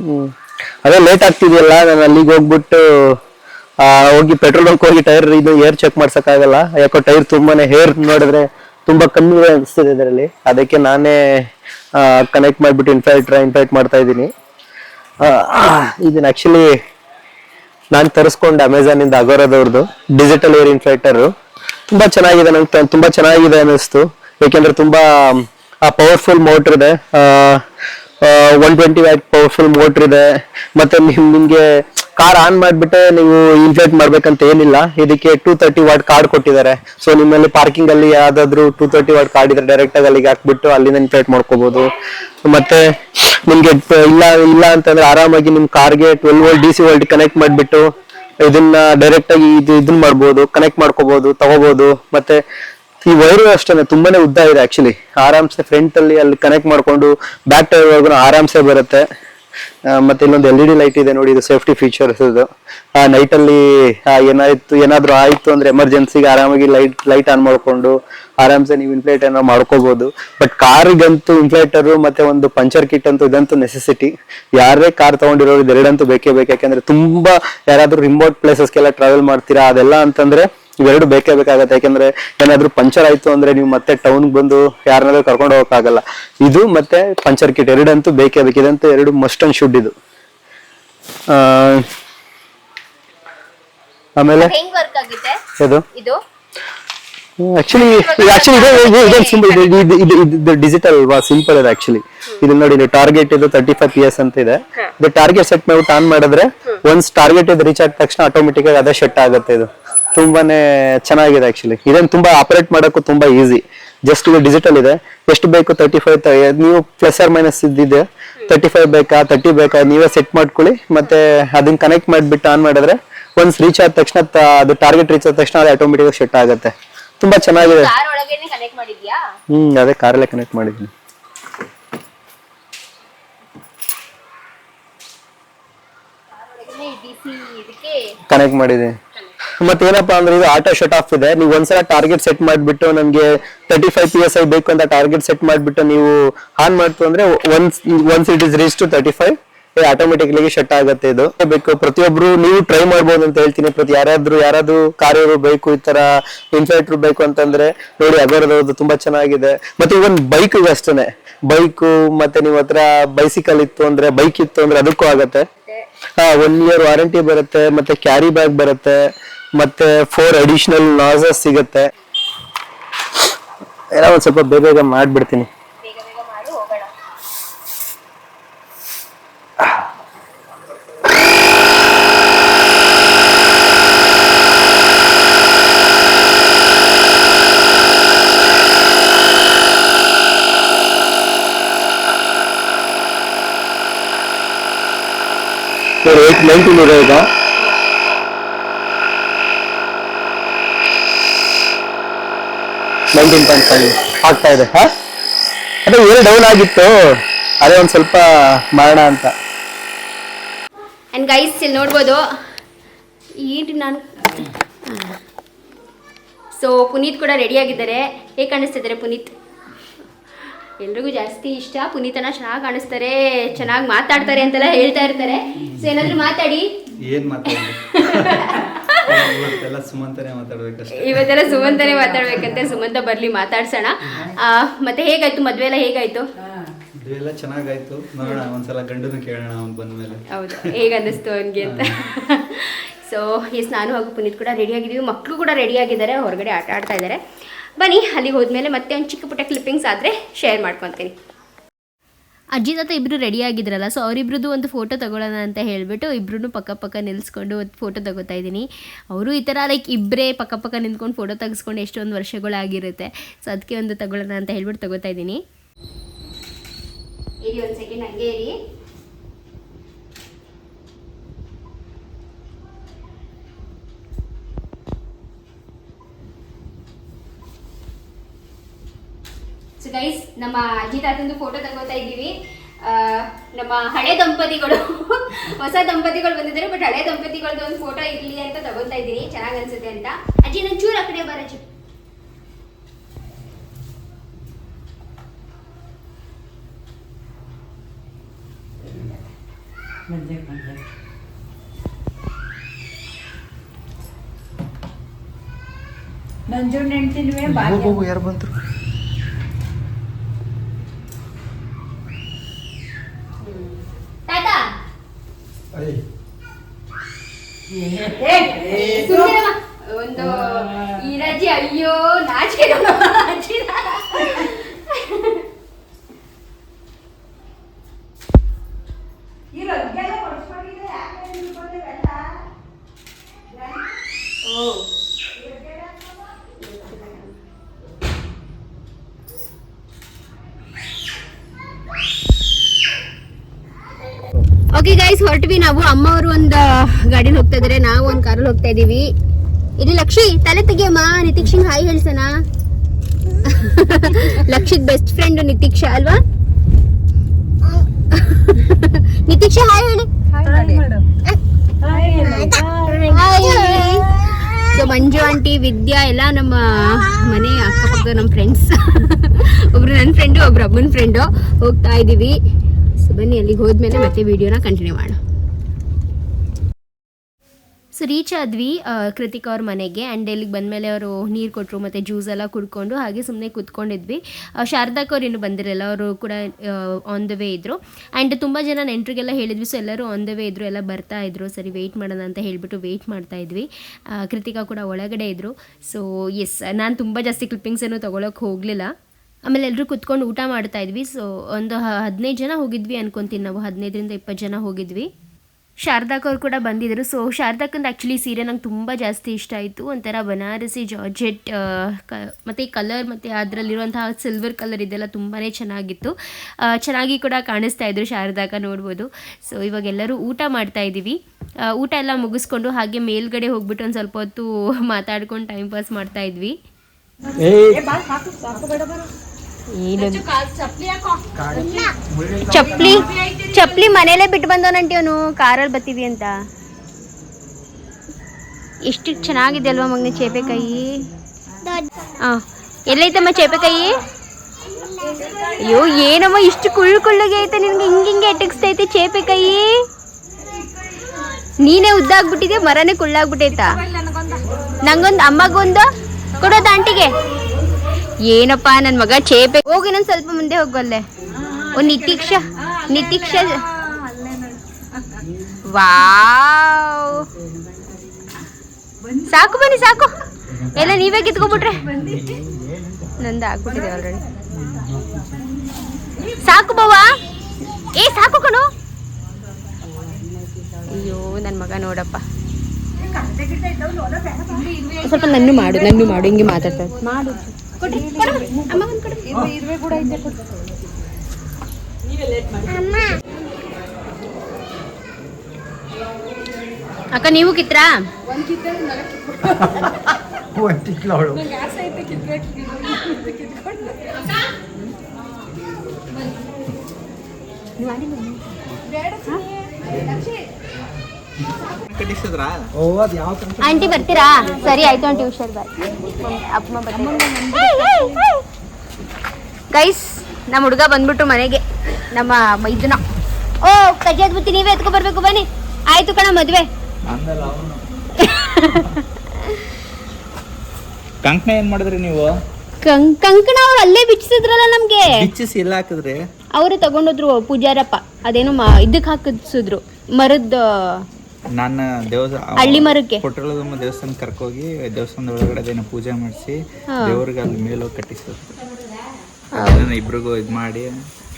ಹ್ಮ್. ಅದೇ ಲೇಟ್ ಆಗ್ತಿದೆಯಲ್ಲ, ನಾನು ಅಲ್ಲಿಗೆ ಹೋಗ್ಬಿಟ್ಟು ಹೋಗಿ ಪೆಟ್ರೋಲ್ ಬಂಕ್ ಹೋಗಿ ಟೈರ್ ಇದು ಏರ್ ಚೆಕ್ ಮಾಡ್ಸಕ್ಕಾಗಲ್ಲ. ಯಾಕೋ ಟೈರ್ ತುಂಬಾನೇ ಹೇರ್ ನೋಡಿದ್ರೆ ತುಂಬಾ ಕಮ್ಮಿ ಅನಿಸ್ತಿದೆ ಇದರಲ್ಲಿ. ಅದಕ್ಕೆ ನಾನೇ ಕನೆಕ್ಟ್ ಮಾಡ್ಬಿಟ್ಟು ಇನ್ಫೈಟ್ ಇನ್ಫೈಟ್ ಮಾಡ್ತಾ ಇದ್ದೀನಿ ಇದನ್ನ ಆಕ್ಚುಲಿ ನಾನು ತರಿಸ್ಕೊಂಡು ಅಮೆಝಾನ್ ಇಂದ ಅಗೋರದವ್ರದ್ದು ಡಿಜಿಟಲ್ ಏರ್ ಇನ್ಫ್ಲೈಟರ್ ತುಂಬಾ ಚೆನ್ನಾಗಿದೆ ನಂಗೆ ತುಂಬಾ ಚೆನ್ನಾಗಿದೆ ಅನಿಸ್ತು ಯಾಕೆಂದ್ರೆ ತುಂಬಾ ಪವರ್ಫುಲ್ ಮೋಟರ್ ಇದೆ. One twenty watt powerful motor ಇದೆ. ಮತ್ತೆ ನಿಮ್- ನಿಮ್ಗೆ ಕಾರ್ ಆನ್ ಮಾಡ್ಬಿಟ್ಟೆ ನೀವು ಇನ್ಫ್ಲೇಟ್ ಮಾಡ್ಬೇಕಂತ ಏನಿಲ್ಲ. ಇದಕ್ಕೆ ಟೂ ತರ್ಟಿ ವಾಟ್ ಕಾರ್ಡ್ ಕೊಟ್ಟಿದ್ದಾರೆ. ಸೊ ನಿಮ್ಮಲ್ಲಿ ಪಾರ್ಕಿಂಗ್ ಅಲ್ಲಿ ಯಾವ್ದಾದ್ರು ಟೂ ತರ್ಟಿ ವಾಟ್ ಕಾರ್ಡ್ ಇದ್ರೆ ಡೈರೆಕ್ಟ್ ಆಗಿ ಅಲ್ಲಿಗೆ ಹಾಕ್ಬಿಟ್ಟು ಅಲ್ಲಿಂದ ಇನ್ಫ್ಲೇಟ್ ಮಾಡ್ಕೋಬಹುದು ಮತ್ತೆ ನಿಮ್ಗೆ ಇಲ್ಲ ಇಲ್ಲ ಅಂತಂದ್ರೆ ಆರಾಮಾಗಿ ನಿಮ್ ಕಾರ್ಗೆ twelve volt D C volt connect ಮಾಡ್ಬಿಟ್ಟು ಇದನ್ನ ಡೈರೆಕ್ಟ್ ಆಗಿ ಇದು ಇದನ್ನ ಮಾಡ್ಬೋದು ಕನೆಕ್ಟ್ ಮಾಡ್ಕೋಬಹುದು ತಗೋಬಹುದು ಮತ್ತೆ ಈ ವೈರು ಅಷ್ಟೇ ತುಂಬಾನೇ ಉದ್ದ ಇದೆ ಆಕ್ಚುಲಿ ಆರಾಮ್ಸೆ ಫ್ರಂಟ್ ಅಲ್ಲಿ ಅಲ್ಲಿ ಕನೆಕ್ಟ್ ಮಾಡ್ಕೊಂಡು ಬ್ಯಾಕ್ ಟೈರ್ ಒಳಗು ಆರಾಮ್ಸೆ ಬರುತ್ತೆ. ಮತ್ತೆ ಇಲ್ಲೊಂದು ಎಲ್ ಇ ಡಿ ಲೈಟ್ ಇದೆ ನೋಡಿ, ಇದು ಸೇಫ್ಟಿ ಫೀಚರ್ಸ್ ಇದು. ಆ ನೈಟ್ ಅಲ್ಲಿ ಏನಾಯ್ತು, ಏನಾದ್ರೂ ಆಯ್ತು ಅಂದ್ರೆ ಎಮರ್ಜೆನ್ಸಿಗೆ ಆರಾಮಾಗಿ ಲೈಟ್ ಲೈಟ್ ಆನ್ ಮಾಡ್ಕೊಂಡು, ಆರಾಮ್ಸೆ ನೀವು ಇನ್ಫ್ಲೇಟ್ ಏನೋ ಮಾಡ್ಕೋಬಹುದು ಬಟ್ ಕಾರಿಗಂತೂ ಇನ್ಫ್ಲೇಟರ್ ಮತ್ತೆ ಒಂದು ಪಂಚರ್ ಕಿಟ್ ಅಂತೂ ಇದಂತೂ ನೆಸೆಸಿಟಿ ಯಾರೇ ಕಾರ್ ತಗೊಂಡಿರೋರು ಎರಡಂತೂ ಬೇಕೇ ಬೇಕು. ಯಾಕಂದ್ರೆ ತುಂಬಾ ಯಾರಾದ್ರೂ ರಿಮೋಟ್ ಪ್ಲೇಸಸ್ಗೆಲ್ಲ ಟ್ರಾವೆಲ್ ಮಾಡ್ತೀರಾ, ಅದೆಲ್ಲ ಅಂತಂದ್ರೆ ಇವೆರಡು ಬೇಕೇ ಬೇಕಾಗತ್ತೆ. ಯಾಕಂದ್ರೆ ಏನಾದ್ರು ಪಂಚರ್ ಆಯ್ತು ಅಂದ್ರೆ ನೀವು ಮತ್ತೆ ಟೌನ್ ಬಂದು ಯಾರನ್ನಾದ್ರೂ ಕರ್ಕೊಂಡು ಹೋಗಕ್ಕಾಗಲ್ಲ. ಇದು ಮತ್ತೆ ಪಂಚರ್ ಕಿಟ್ ಎರಡಂತೂ ಬೇಕೇ ಬೇಕು. ಇದಂತೂ ಎರಡು ಮಸ್ಟ್ ಅಂಡ್ ಶುಡ್ ಇದು. ಆಮೇಲೆ? ಇದು? ಇದು ಆಕ್ಚುಲಿ ಆಕ್ಚುಲಿ ಇದು ಇದು ಸಿಂಪಲ್ ಇದು ಇದು ಇದು ಇದು ಡಿಜಿಟಲ್ ಅಲ್ವಾ ಸಿಂಪಲ್ ಇದೆ ಆಕ್ಚುಲಿ ಇದು ನೋಡಿ ಇಲ್ಲಿ ಟಾರ್ಗೆಟ್ ಇದು ತರ್ಟಿ ಫೈವ್ ಪಿ ಎಸ್ ಅಂತ ಇದೆ. ಇದು ಟಾರ್ಗೆಟ್ ಸೆಟ್ ಮಾಡ್ಬಿಟ್ಟು ಆನ್ ಮಾಡಿದ್ರೆ ಒನ್ಸ್ ಟಾರ್ಗೆಟ್ ಇದು ರೀಚ್ ಆದ ತಕ್ಷಣ ಆಟೋಮೆಟಿಕ್ ಆಗಿ ಅದೇ ಶೆಟ್ ಆಗುತ್ತೆ ಇದು. ತುಂಬಾನೇ ಚೆನ್ನಾಗಿದೆ ಆಕ್ಚುಲಿ ಇದನ್ನ ತುಂಬಾ ಆಪರೇಟ್ ಮಾಡೋಕ್ಕೂ ತುಂಬಾ ಈಸಿ ಜಸ್ಟ್ ಇದು ಡಿಜಿಟಲ್ ಇದೆ. ಎಷ್ಟು ಬೇಕು ತರ್ಟಿ ಫೈವ್ ನೀವು ಪ್ಲಸ್ ಆರ್ ಮೈನಸ್ ಇದ್ದಿದೆ ತರ್ಟಿ ಫೈವ್ ಬೇಕಾ ತರ್ಟಿ ಬೇಕಾ ನೀವೇ ಸೆಟ್ ಮಾಡ್ಕೊಳ್ಳಿ. ಮತ್ತೆ ಅದನ್ನ ಕನೆಕ್ಟ್ ಮಾಡಿಬಿಟ್ಟು ಆನ್ ಮಾಡಿದ್ರೆ ಒನ್ಸ್ ರೀಚ್ ಆದ ತಕ್ಷಣ ಅದು ಟಾರ್ಗೆಟ್ ರೀಚ್ ಆದ ತಕ್ಷಣ ಅದು ಆಟೋಮೆಟಿಕ್ ಸೆಟ್ ಆಗುತ್ತೆ. ತುಂಬಾ ಚೆನ್ನಾಗಿದೆ. ಹ್ಮ್ ಅದೇ ಕಾರಲ್ಲೇ ಕನೆಕ್ಟ್ ಮಾಡಿದ್ದೀನಿ. ಕನೆಕ್ಟ್ ಮಾಡಿದ್ದೀನಿ. ಮತ್ತೆ ಏನಪ್ಪಾ ಅಂದ್ರೆ ಇದು ಆಟೋ ಶಟ್ ಆಫ್ ಇದೆ. ನೀವು ಒಂದ್ಸಲ ಟಾರ್ಗೆಟ್ ಸೆಟ್ ಮಾಡ್ಬಿಟ್ಟು ನಮ್ಗೆ thirty five P S I ಬೇಕು ಅಂತ ಟಾರ್ಗೆಟ್ ಸೆಟ್ ಮಾಡ್ಬಿಟ್ಟು ನೀವು ಆನ್ ಮಾಡ್ತು ಅಂದ್ರೆ once once it is reach to thirty five automatically shut ಆಗುತ್ತೆ ಇದು. ಬೇಕು ಪ್ರತಿಯೊಬ್ರು ನೀವು ಟ್ರೈ ಮಾಡ್ಬೋದು ಅಂತ ಹೇಳ್ತೀನಿ. ಪ್ರತಿ ಯಾರಾದ್ರೂ ಯಾರಾದ್ರೂ ಕಾರ್ಯರು ಬೇಕು ಈ ತರ ಇನ್ಫ್ಲೈಟ್ರು ಬೇಕು ಅಂತಂದ್ರೆ ನೋಡಿ ಅದರದ್ದು ತುಂಬಾ ಚೆನ್ನಾಗಿದೆ. ಮತ್ತೆ ಒಂದು ಬೈಕ್ ಅಷ್ಟೇನೆ. ಬೈಕು ಮತ್ತೆ ನಿಮ್ ಹತ್ರ ಬೈಸಿಕಲ್ ಇತ್ತು ಅಂದ್ರೆ ಬೈಕ್ ಇತ್ತು ಅಂದ್ರೆ ಅದಕ್ಕೂ ಆಗತ್ತೆ. ಹಾ ಒನ್ ಇಯರ್ ವಾರಂಟಿ ಬರುತ್ತೆ ಮತ್ತೆ ಕ್ಯಾರಿ ಬ್ಯಾಗ್ ಬರುತ್ತೆ. ಮತ್ತೆ ಫೋರ್ ಅಡಿಷನಲ್ ನಾಸಸ್ ಸಿಗುತ್ತೆ. ಏನೋ ಒಂದು ಸ್ವಲ್ಪ ಬೇಗ ಬೇಗ ಮಾಡಿಬಿಡ್ತೀನಿ. ಏಟ್ ನೈನ್ಟೀನ್ ಇದೆ ಈಗ. ನೈನ್ಟೀನ್ ಪಾಯಿಂಟ್ ಫೈವ್ ಆಗ್ತಾ ಇದೆ, ಹಾ? ಅದೇ ಏನು ಡೌನ್ ಆಗಿತ್ತು. ಅದೇ ಒಂದು ಸ್ವಲ್ಪ ಮಾಡೋಣ ಅಂತ. ಆ್ಯಂಡ್ ಗೈಸ್ ಇಲ್ಲಿ ನೋಡ್ಬೋದು. ಏನು ನಾನು? ಸೊ ಪುನೀತ್ ಕೂಡ ರೆಡಿಯಾಗಿದ್ದಾರೆ ಹೇಗೆ ಕಾಣಿಸ್ತಿದ್ದಾರೆ ಪುನೀತ್? ಎಲ್ರಿಗೂ ಜಾಸ್ತಿ ಇಷ್ಟ. ಪುನೀತನ ಚೆನ್ನಾಗಿ ಕಾಣಿಸ್ತಾರೆ ಚೆನ್ನಾಗಿ ಮಾತಾಡ್ತಾರೆ ಅಂತೆಲ್ಲ ಹೇಳ್ತಾ ಇರ್ತಾರೆ. ಸೊ ಏನಾದ್ರೂ ಮಾತಾಡಿ. ಏನ್ ಇವತ್ತೆಲ್ಲ ಸುಮಂತನೆ ಮಾತಾಡ್ಬೇಕಂತೆ. ಸುಮಂತ ಬರಲಿ ಮಾತಾಡ್ಸೋಣ. ಮತ್ತೆ ಹೇಗಾಯ್ತು? ಮದ್ವೆ ಎಲ್ಲ ಹೇಗಾಯ್ತು? ಎಲ್ಲ ಚೆನ್ನಾಗಾಯ್ತು. ನೋಡೋಣ ಒಂದ್ಸಲ ಗಂಡನು ಕೇಳೋಣ ಅವ್ನು ಬಂದ್ಮೇಲೆ. ಹೌದು. ಹೇಗೆ ಅನ್ನಿಸ್ತು ಅವನಿಗೆ ಅಂತ? ಸೊ ಎಸ್ ನಾನು ಹಾಗೂ ಪುನೀತ್ ಕೂಡ ರೆಡಿ ಆಗಿದ್ದೀವಿ. ಮಕ್ಕಳು ಕೂಡ ರೆಡಿ ಆಗಿದ್ದಾರೆ. ಹೊರಗಡೆ ಆಟ ಆಡ್ತಾ ಇದ್ದಾರೆ. ಬನ್ನಿ ಅಲ್ಲಿಗೆ ಹೋದ್ಮೇಲೆ ಮತ್ತೆ ಒಂದು ಚಿಕ್ಕ ಪುಟ್ಟ ಕ್ಲಿಪ್ಪಿಂಗ್ಸ್ ಆದರೆ ಶೇರ್ ಮಾಡ್ಕೊತೀನಿ. ಅಜ್ಜಿ ತಾತ ಇಬ್ಬರು ರೆಡಿ ಆಗಿದ್ರಲ್ಲ ಸೊ ಅವರಿಬ್ರದ್ದು ಒಂದು ಫೋಟೋ ತಗೊಳ್ಳೋಣ ಅಂತ ಹೇಳಿಬಿಟ್ಟು ಇಬ್ಬರೂ ಪಕ್ಕ ಪಕ್ಕ ನಿಲ್ಲಿಸ್ಕೊಂಡು ಒಂದು ಫೋಟೋ ತಗೋತಾ ಇದ್ದೀನಿ. ಅವರು ಈ ಥರ ಲೈಕ್ ಇಬ್ಬರೇ ಪಕ್ಕ ಪಕ್ಕ ನಿಂತ್ಕೊಂಡು ಫೋಟೋ ತೆಗೆಸ್ಕೊಂಡು ಎಷ್ಟೊಂದು ವರ್ಷಗಳಾಗಿರುತ್ತೆ. ಸೊ ಅದಕ್ಕೆ ಒಂದು ತಗೊಳ್ಳೋಣ ಅಂತ ಹೇಳ್ಬಿಟ್ಟು ತಗೋತಾ ಇದ್ದೀನಿ. ಇರಿ ಒಂದು ಸೆಕೆಂಡ್ ಹಂಗೆ ಇರಿ. ಸೊ ಗೈಸ್ ನಮ್ಮ ಅಜ್ಜಿ ತಾತಂದು ಫೋಟೋ ತಗೋತಾ ಇದ್ದೀವಿ. ಆ, ನಮ್ಮ ಹಳೆ ದಂಪತಿಗಳು. *laughs* ಹೊಸ ದಂಪತಿಗಳು ಬಂದಿದ್ದಾರೆ ಬಟ್ ಹಳೆ ದಂಪತಿಗಳದ್ದು ಒಂದು ಫೋಟೋ ಇರಲಿ ಅಂತ ತಗೋತಾ ಇದ್ದೀನಿ ಚೆನ್ನಾಗಿ ಅನ್ಸುತ್ತೆ ಅಂತ. ಅಜ್ಜಿ ನಾನು ಚೂರು ಆ ಕಡೆ ಬರಜ್ಜಿ ನಂಜು ಭಾಗ್ಯ ಯಾರು ಬಂದ್ರು ತಾತ ಸುಮ್ನಿರಮ್ಮ. ಒಂದು ಈ ರಜೆ ಅಯ್ಯೋ ನಾಚಿಕೆ ಹೊರಟ್ವಿ ನಾವು ಅಮ್ಮ ಅವರು ಒಂದು ಗಾಡಿಲಿ ಹೋಗ್ತಾ ಇದ್ರೆ ನಾವು ಒಂದು ಕಾರಲ್ಲಿ ಹೋಗ್ತಾ ಇದೀವಿ. ಇಲ್ಲಿ ಲಕ್ಷಿ ತಲೆ ತೆಗಿಯಮ್ಮ ನಿತೀಕ್ಷಿಂಗ್ ಹಾಯ್ ಹೇಳ್ಸನ ಲಕ್ಷಿದ್ ಬೆಸ್ಟ್ ಫ್ರೆಂಡ್ ನಿತೀಕ್ಷ ಅಲ್ವಾ? *laughs* ನಿತೀಕ್ಷ ಹಾಯ್ ಹೇಳಿ. ಸೊ ಮಂಜು ಆಂಟಿ ವಿದ್ಯಾ ಎಲ್ಲ ನಮ್ಮ ಮನೆ ಅಕ್ಕಪಕ್ಕ ನಮ್ಮ ಫ್ರೆಂಡ್ಸ್ *laughs* ಒಬ್ರು ನನ್ನ ಫ್ರೆಂಡು ಒಬ್ರು ಅಮ್ಮನ ಫ್ರೆಂಡು ಹೋಗ್ತಾ ಇದೀವಿ. ಸೊ ಬನ್ನಿ ಅಲ್ಲಿಗೆ ಹೋದ್ಮೇಲೆ ಮತ್ತೆ ವಿಡಿಯೋನ ಕಂಟಿನ್ಯೂ ಮಾಡೋಣ. ಸೊ ರೀಚ್ ಆದ್ವಿ ಕೃತಿಕಾ ಅವ್ರ ಮನೆಗೆ ಆ್ಯಂಡ್ ಇಲ್ಲಿಗೆ ಬಂದಮೇಲೆ ಅವರು ನೀರು ಕೊಟ್ಟರು ಮತ್ತು ಜ್ಯೂಸ್ ಎಲ್ಲ ಕುಡ್ಕೊಂಡು ಹಾಗೆ ಸುಮ್ಮನೆ ಕೂತ್ಕೊಂಡಿದ್ವಿ. ಶಾರದಾಕ್ ಅವ್ರು ಇನ್ನೂ ಬಂದಿರಲ್ಲ, ಅವರು ಕೂಡ ಆನ್ ದ ವೇ ಇದ್ದರು ಆ್ಯಂಡ್ ತುಂಬ ಜನ ನೆಂಟರಿಗೆಲ್ಲ ಹೇಳಿದ್ವಿ ಸೊ ಎಲ್ಲರೂ ಆನ್ ದ ವೇ ಇದ್ದರು ಎಲ್ಲ ಬರ್ತಾ ಇದ್ರು, ಸರಿ ವೆಯ್ಟ್ ಮಾಡೋಣ ಅಂತ ಹೇಳಿಬಿಟ್ಟು ವೆಯ್ಟ್ ಮಾಡ್ತಾ ಇದ್ವಿ. ಕೃತಿಕಾ ಕೂಡ ಒಳಗಡೆ ಇದ್ದರು ಸೊ ಎಸ್ ನಾನು ತುಂಬ ಜಾಸ್ತಿ ಕ್ಲಿಪ್ಪಿಂಗ್ಸ್ ಏನು ತೊಗೊಳಕ್ಕೆ ಹೋಗಲಿಲ್ಲ. ಆಮೇಲೆ ಎಲ್ಲರೂ ಕುತ್ಕೊಂಡು ಊಟ ಮಾಡ್ತಾ ಇದ್ವಿ. ಸೊ ಒಂದು ಹದಿನೈದು ಜನ ಹೋಗಿದ್ವಿ ಅನ್ಕೊಂತೀನಿ ನಾವು, ಹದಿನೈದರಿಂದ ಇಪ್ಪತ್ತು ಜನ ಹೋಗಿದ್ವಿ. ಶಾರದಾಕ್ ಅವ್ರು ಕೂಡ ಬಂದಿದ್ದರು ಸೊ ಶಾರದಾಕಂದು ಆ್ಯಕ್ಚುಲಿ ಸೀರೆ ನಂಗೆ ತುಂಬ ಜಾಸ್ತಿ ಇಷ್ಟ ಆಯಿತು. ಒಂಥರ ಬನಾರಸಿ ಜಾರ್ಜೆಟ್ ಕ ಮತ್ತು ಈ ಕಲರ್ ಮತ್ತು ಅದರಲ್ಲಿರುವಂತಹ ಸಿಲ್ವರ್ ಕಲರ್ ಇದೆಲ್ಲ ತುಂಬಾ ಚೆನ್ನಾಗಿತ್ತು. ಚೆನ್ನಾಗಿ ಕೂಡ ಕಾಣಿಸ್ತಾ ಇದ್ರು ಶಾರದಾಕ ನೋಡ್ಬೋದು. ಸೊ ಇವಾಗ ಎಲ್ಲರೂ ಊಟ ಮಾಡ್ತಾ ಇದ್ದೀವಿ ಊಟ ಎಲ್ಲ ಮುಗಿಸ್ಕೊಂಡು ಹಾಗೆ ಮೇಲ್ಗಡೆ ಹೋಗ್ಬಿಟ್ಟು ಒಂದು ಸ್ವಲ್ಪ ಹೊತ್ತು ಮಾತಾಡ್ಕೊಂಡು ಟೈಮ್ ಪಾಸ್ ಮಾಡ್ತಾ ಇದ್ವಿ. ಚಪ್ಲಿ ಚಪ್ಲಿ ಮನೇಲೆ ಬಿಟ್ಟು ಬಂದವನಂಟಿ ಅವನು ಕಾರಲ್ಲಿ ಬತ್ತೀವಿ ಅಂತ. ಎಷ್ಟು ಚೆನ್ನಾಗಿದೆ ಅಲ್ವಾ ಮಗನ ಚೇಪೆಕಾಯಿ? ಹಾಂ ಎಲ್ಲೈತಮ್ಮ ಚೇಪೆಕಾಯಿ? ಅಯ್ಯೋ ಏನಮ್ಮ ಇಷ್ಟು ಕುಳ್ಳು ಕುಳ್ಳಗೆ ಐತೆ ನಿನ್ಗೆ ಹಿಂಗೆ ಹಿಂಗೆ ಎಟಕ್ಸ್ತೈತೆ ಚೇಪೆಕಾಯಿ? ನೀನೇ ಉದ್ದಾಗ್ಬಿಟ್ಟಿದ್ಯಾ? ಮರನೇ ಕುಳ್ಳಾಗ್ಬಿಟ್ಟೈತಾ? ನಂಗೊಂದು ಅಮ್ಮಗೊಂದು? ಕೊಡೋದು ಆಂಟಿಗೆ. ಏನಪ್ಪ ನನ್ನ ಮಗ ಚೇಪೆ ಹೋಗಿ ನಾನು ಸ್ವಲ್ಪ ಮುಂದೆ ಹೋಗಲ್ಲೇ ಓ ನಿತೀಕ್ಷ ನಿತೀಕ್ಷ ವಾವ್. ಸಾಕು ಬನ್ನಿ ಸಾಕು. ಎಲ್ಲ ನೀವೇ ಕಿತ್ಕೊಂಡ್ಬಿಟ್ರೆ. ನಂದು ಆಗ್ಬಿಟ್ಟಿದೆ ಆಲ್ರೆಡಿ ಸಾಕು ಬವ್ವ. ಏ ಸಾಕು ಕಣು. ಅಯ್ಯೋ ನನ್ನ ಮಗ ನೋಡಪ್ಪ. ಸ್ವಲ್ಪ ನನ್ನ ಮಾಡು ನನ್ನ ಮಾಡು ಹಿಂಗೆ ಮಾತಾಡ್ತಾರೆ ಮಾಡು. ಕೊಡು. ಒಂದ್ ಕೊಡು. ಅಕ್ಕ ನೀವು ಕಿತ್ರಾ? *laughs* ಅವಳು. ಓ ಅದು ಯಾವ ತರ ಆಂಟಿ ಬರ್ತೀರಾ? ಸರಿ ಆಯ್ತು ಆಂಟಿ ಹುಷಾರ್ ಬಾಯ್. ಅಮ್ಮ ಗೈಸ್ ನಮ್ಮ ಹುಡುಗ ಬಂದ್ಬಿಟ್ಟು ಮನೆಗೆ. ನಮ್ಮ ಮೈದುನ. ಓ ಕಜ್ಜಾದ್ ಬುತ್ತಿ ನೀವೇ ಎತ್ಕೊ ಬರ್ಬೇಕು ಬನ್ನಿ. ಆಯ್ತು ಕಣ ಮದ್ವೆ. ಕಂಕಣ ಏನ್ ಮಾಡಿದ್ರಿ ನೀವು? ಕಂಕಣ ಅವ್ರು ಅಲ್ಲೇ ಬಿಚ್ಚಿಸಿದ್ರಲ್ಲ ನಮ್ಗೆ. ಬಿಚ್ಚಿಸಿ ಎಲ್ಲ ಹಾಕಿದ್ರೆ? ಅವರೇ ತಗೊಂಡೋದ್ರು ಪೂಜಾರಪ್ಪ. ಅದೇನು ಇದಕ್ ಇದಕ್ಕೆ ಹಾಕಿಸಿದ್ರು. ಮರದ ನನ್ನ ದೇವಸ್ಥಾನ ಹಳ್ಳಿ ಮರಕ್ಕೆ. ಕೊಟ್ಟಳದಮ್ಮ ದೇವಸ್ಥಾನ ಕರ್ಕೋಗಿ ದೇವಸ್ಥಾನದ ಒಳಗಡೆ ಅದೇನೋ ಪೂಜೆ ಮಾಡಿಸಿ. ದೇವ್ರಿಗೆ ಅಲ್ಲಿ ಮೇಲೋಗಿ ಕಟ್ಟಿಸೋದು ಅದನ್ನ ಇಬ್ರಿಗೂ ಇದು ಮಾಡಿ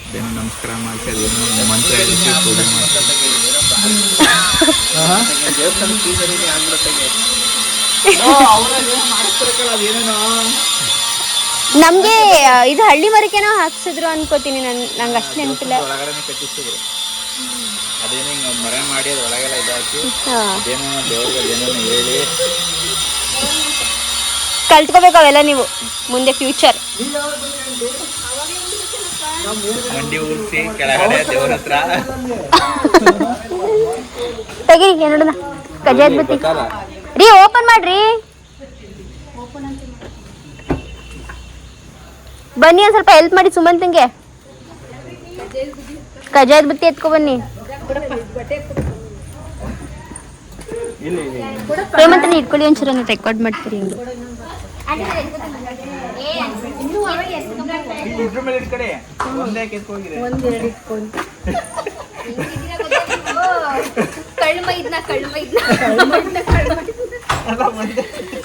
ಅದೇನೋ ನಮಸ್ಕಾರ ಮಾಡಿಸಿ ಅದೇನೋ ಮಂತ್ರ ಹೇಳಿಸಿ ಪೂಜೆ ಮಾಡ್ತಾರೆ ನಮ್ಗೆ ಇದು ಹಳ್ಳಿ ಮರಕ್ಕೆನೋ ಹಾಕ್ಸಿದ್ರು ಅನ್ಕೋತೀನಿ ನನ್ ನಂಗೆ ಅಷ್ಟು ನೆನಪಿಲ್ಲ ಅದೇನೋ ಹಿಂಗ ಮರ ಮಾಡಿ ಅದ್ರ ಒಳಗೆಲ್ಲ ಇದಾಕಿ. ಅದೇನೋ ದೇವ್ರಿಗೆ ಅದೇನೋ ಹೇಳಿ. ಕಲ್ತ್ಕೋಬೇಕು ಅವೆಲ್ಲ ನೀವು ಮುಂದೆ ಫ್ಯೂಚರ್ ಮಂಡಿ ಊರಿಸಿ ಕೆಳಗಡೆ ದೇವ್ರ ಹತ್ರ. ತೆಗಿ ನೋಡೋಣ ಕಜೆ ಬತ್ತಿ ಗೊತ್ತಲ್ಲ? ರೀ ಓಪನ್ ಮಾಡ್ರಿ. ಬನ್ನಿ ಒಂದ್ ಸ್ವಲ್ಪ ಹೆಲ್ಪ್ ಮಾಡಿ ಸುಮಂತಂಗೆ ಕಜಾಯದ್ ಬುತ್ತಿ ಎತ್ಕೊ ಬನ್ನಿ. ಇಲ್ಲಿ ಇಲ್ಲಿ ಹೇಮಂತನ ಇಟ್ಕೊಳ್ಳಿ ಒಂಚೂರು ರೆಕಾರ್ಡ್ ಮಾಡ್ತೀರಿ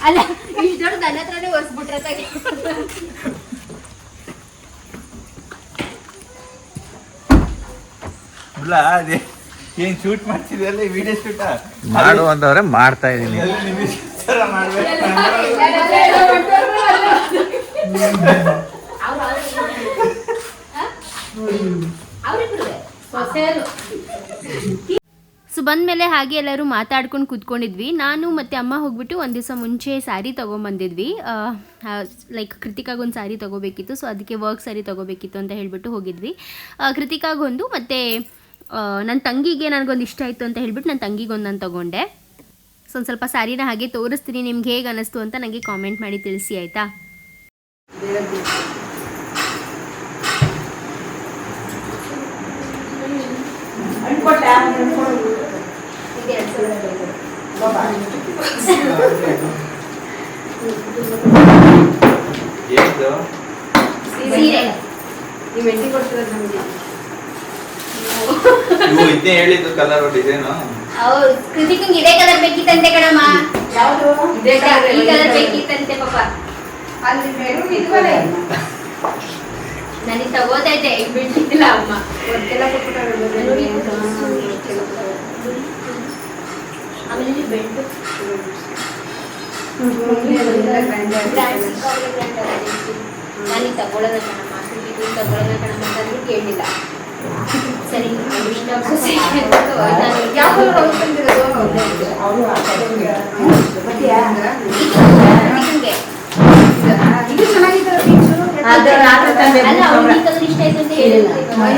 ಅಲ್ಲ ಇಷ್ಟು ದೊಡ್ಡ ನನ್ನ ಹತ್ರನೇ ಒರೆಸ್ಬಿಟ್ರೆ ಅದೇ. ಏನ್ ಶೂಟ್ ಮಾಡ್ತಿದ್ರಲ್ಲ ವಿಡಿಯೋ ಶೂಟ ಮಾಡು ಅಂತವ್ರೆ ಮಾಡ್ತಾ ಇದೀನಿ ಸೊ ಬಂದಮೇಲೆ ಹಾಗೆ ಎಲ್ಲರೂ ಮಾತಾಡ್ಕೊಂಡು ಕೂತ್ಕೊಂಡಿದ್ವಿ. ನಾನು ಮತ್ತು ಅಮ್ಮ ಹೋಗ್ಬಿಟ್ಟು ಒಂದು ದಿವಸ ಮುಂಚೆ ಸ್ಯಾರಿ ತೊಗೊಂಬಂದಿದ್ವಿ. ಲೈಕ್ ಕೃತಿಕಾಗೊಂದು ಸ್ಯಾರಿ ತಗೋಬೇಕಿತ್ತು. ಸೊ ಅದಕ್ಕೆ ವರ್ಕ್ ಸ್ಯಾರಿ ತಗೋಬೇಕಿತ್ತು ಅಂತ ಹೇಳಿಬಿಟ್ಟು ಹೋಗಿದ್ವಿ. ಕೃತಿಕಾಗೊಂದು ಮತ್ತು ನನ್ನ ತಂಗಿಗೆ ನನಗೊಂದು ಇಷ್ಟ ಆಯಿತು ಅಂತ ಹೇಳ್ಬಿಟ್ಟು ನನ್ನ ತಂಗಿಗೊಂದು ನಾನು ತೊಗೊಂಡೆ. ಸೊ ಒಂದು ಸ್ವಲ್ಪ ಸ್ಯಾರಿನ ಹಾಗೆ ತೋರಿಸ್ತೀನಿ ನಿಮ್ಗೆ ಹೇಗೆ ಅನ್ನಿಸ್ತು ಅಂತ ನನಗೆ ಕಾಮೆಂಟ್ ಮಾಡಿ ತಿಳಿಸಿ ಆಯಿತಾ? ಏನು ಸೀರೆ. ನೀವು ಎಂಟಿ ಕೊಡ್ತೀರ ನಮಗೆ? ಇವು ಇದನ್ನೇ ಹೇಳಿದ್ದು ಕಲರ್ ಡಿಸೈನ್ ಕೃತಿಕಂಗೆ ಇದೇ ಕಲರ್ ಬೇಕಿತ್ತಂತೆ ಕಣಮ್ಮ. ಯಾವುದು? ಇದೇ ಈ ಕಲರ್ ಬೇಕಿತ್ತಂತೆ ಪಾಪ. ಅಲ್ಲಿ ಮೇರು ನನಗೆ ತಗೋತೈತೆ ಬಿಡ್ಲಿಲ್ಲ ಅಮ್ಮ. ಆಮೇಲೆ ಬೆಲ್ಟ್. ನನಗೆ ತಗೊಳ್ಳೋದ ಕಣಮ್ಮ. ತಗೊಳ್ಳೋದ ಕಣಮ್ಮ ಅಂತ ಕೇಳಲಿಲ್ಲ ಸರಿ ಇದು ಚೆನ್ನಾಗಿದೆ ಪೀಚು ಅಲ್ಲ ಅವ್ರಿಗೆ ಈ ಕಲರ್ ಇಷ್ಟ ಆಯ್ತು ಅಂತ ಹೇಳಿಲ್ಲ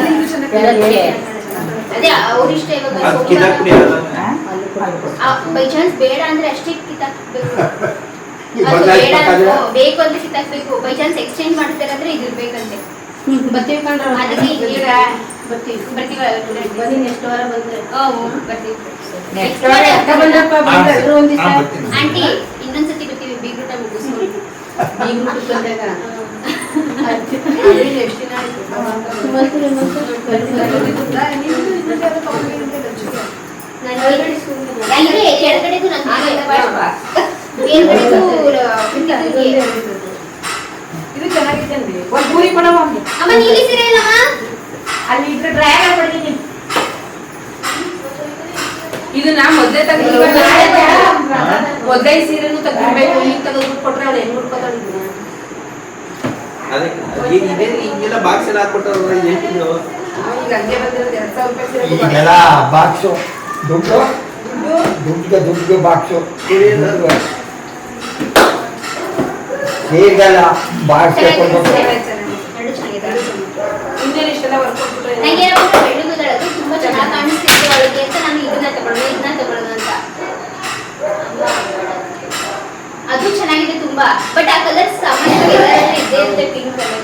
ಇದು ಚೆನ್ನಾಗಿದೆ ಅದೇ ಅವ್ರ ಇಷ್ಟ ಬೈ ಚಾನ್ಸ್ ಬೇಡ ಅಂದ್ರೆ ಅಷ್ಟೇ ಕಿತ್ತಾಕ್ಬೇಕು ಬೇಕು ಅಂತ ಕಿತ್ತಾಕ್ಬೇಕು ಬೈ ಚಾನ್ಸ್ ಎಕ್ಸ್ಚೇಂಜ್ ಮಾಡ್ತಾರಂದ್ರೆ ಇದು ಇರ್ಬೇಕಂತೆ ಬರ್ತೀವಿ ಅದಕ್ಕೆ ಈಗ ಬರ್ತೀವಿ. ಬರ್ತೀವಿ ಬನ್ನಿ ನೆಕ್ಸ್ಟ್ ವಾರ ಬಂದ್ರೆ. ಬರ್ತೀವಿ. ನೆಕ್ಸ್ಟ್ ವಾರ ಬಂದಪ್ಪ ಬಂದ್ರೆ ಆಂಟಿ ಬರ್ತೀವಿ. ಮುಗಿಸ್ಕೊಂಡು. ಬಂದಾಗ? ಕೆಳಗಡೆಗೂ ನನ್ನ ಮೇಲ್ಗಡೆಗೂ ಕೃತಿಕಂಗೆ. ಇದು ಚೆನ್ನಾಗಿದೆ ಅಮ್ಮ ನೀಲಿ ಸೀರೆ ಇಲ್ಲಮ್ಮ ಅಲ್ಲಿ ಇದ್ರೆ ಡ್ರೈವರ್ ಕೊಡ್ತೀನಿ ಇದನ್ನ ಮೊದ್ಲೇ ತೆಗೆದು ಮೊದ್ಲೇ ಸೀರೆನು ತಗೊಂಡ್ಬೇಕು ಈಗ ತೆಗೆದು ಕೊಟ್ರೆ ಅವ್ಳು ಹೆಂಗ್ ಹುಡ್ಕೋತಾಳೆ ಇದನ್ನ ಅದಕ್ಕೆ ಈಗ ಇದೇ ಹಿಂಗೆಲ್ಲ ಬಾಕ್ಸ್ ಎಲ್ಲ ಹಾಕ್ಬಿಟ್ಟವ್ರು ಹೇಳ್ತಿದ್ರು ಈಗ ಹಂಗೆ ಬಂದಿರೋದು ಎರಡ್ ಸಾವಿರ ರೂಪಾಯಿ ಸೀರೆ ಈಗೆಲ್ಲ ಬಾಕ್ಸು ದುಡ್ಡು? ದುಡ್ಡಿಗೆ ದುಡ್ಡಿಗೆ ಬಾಕ್ಸು ಈಗೆಲ್ಲ ಬಾಕ್ಸ್ ಕೊಡ್ಬೇಕು ಎರಡು ಚೆನ್ನಾಗಿದೆ ಇನ್ನೇನು ಇಷ್ಟೆಲ್ಲ ವರ್ಕ್ ಕೊಟ್ಬಿಟ್ರೆ ನಂಗೆ ಏನಂದ್ರೆ ಬೆಳ್ಳುಗುದಳದು ತುಂಬಾ ಚೆನ್ನಾಗಿ ಕಾಣಿಸ್ತಿತ್ತು ಅವಳಿಗೆ ಅಂತ ನಾನು ಇದನ್ನ ತಗೊಳ್ಳೋದು ಇದನ್ನ ತಗೊಳ್ಳೋದು ಅಂತ. ಅದು ಚೆನ್ನಾಗಿದೆ ತುಂಬಾ. ಬಟ್ ಆ ಕಲರ್ ಸಾಮಾನ್ಯವಾಗಿ ಇದೆ ಇದ್ದೇ ಇರುತ್ತೆ ಪಿಂಕ್ ಕಲರ್